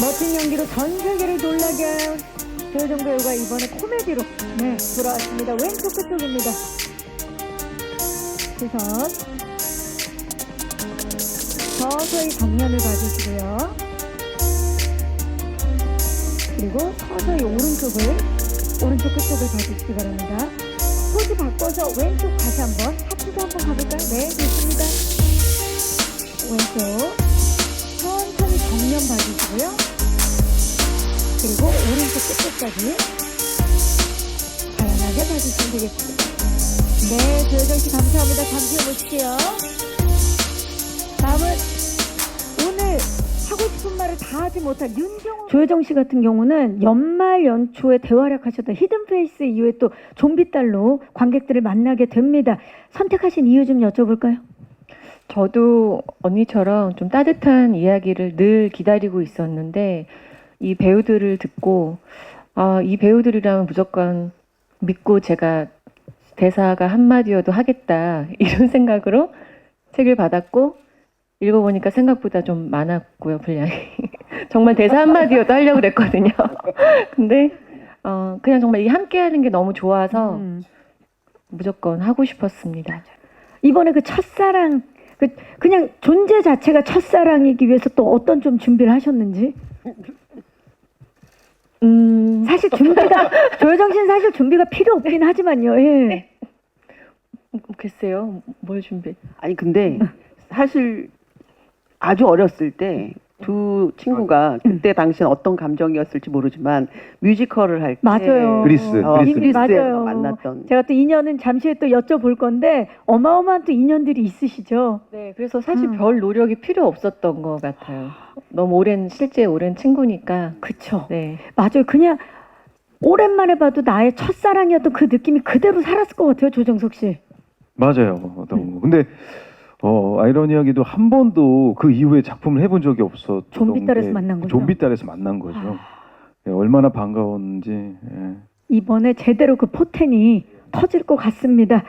멋진 연기로 전 세계를 놀라게 한 조여정 배우가 이번에 코미디로 네 돌아왔습니다. 왼쪽 끝쪽입니다. 시선 서서히 정면을 봐주시고요. 그리고 서서히 오른쪽을 오른쪽 끝쪽을 봐주시기 바랍니다. 포즈 바꿔서 왼쪽 다시 한번 하트도 한번 가볼까요? 네 좋습니다. 왼쪽 정면 봐주시고요. 그리고 오른쪽 끝끝까지 다양하게 봐주시면 되겠습니다. 네, 조여정 씨 감사합니다. 잠시 후에 보실게요. 다음은 오늘 하고 싶은 말을 다 하지 못한 윤정호 조여정 씨 같은 경우는 연말 연초에 대활약 하셨던 히든페이스 이후에 또 좀비딸로 관객들을 만나게 됩니다. 선택하신 이유 좀 여쭤볼까요? 저도 언니처럼 좀 따뜻한 이야기를 늘 기다리고 있었는데 이 배우들을 듣고 아, 이 배우들이라면 무조건 믿고 제가 대사가 한마디여도 하겠다 이런 생각으로 책을 받았고 읽어보니까 생각보다 좀 많았고요 분량이. 정말 대사 한마디여도 하려고 그랬거든요. 근데 어, 그냥 정말 이 함께하는 게 너무 좋아서 음. 무조건 하고 싶었습니다. 이번에 그 첫사랑 그 그냥 존재 자체가 첫사랑이기 위해서 또 어떤 좀 준비를 하셨는지 음, 사실 준비가 조여정 씨는 사실 준비가 필요 없긴 하지만요. 예. 글쎄요 뭘 준비 아니 근데 사실 아주 어렸을 때 두 친구가 그때 당시엔 어떤 감정이었을지 모르지만 뮤지컬을 할 때 맞아요. 그리스, 어, 그리스. 그리스에서 맞아요. 만났던 제가 또 인연은 잠시 후에 또 여쭤볼 건데 어마어마한 또 인연들이 있으시죠. 네, 그래서 사실 음. 별 노력이 필요 없었던 것 같아요. 너무 오랜 실제 오랜 친구니까. 그쵸. 네, 맞아요. 그냥 오랜만에 봐도 나의 첫사랑이었던 그 느낌이 그대로 살았을 것 같아요. 조정석 씨. 맞아요. 너무. 근데 어 아이러니하게도 한 번도 그 이후에 작품을 해본 적이 없었던 좀비 딸에서 게 만난 거죠? 좀비 딸에서 만난 거죠. 아. 예, 얼마나 반가웠는지. 예. 이번에 제대로 그 포텐이 터질 것 같습니다.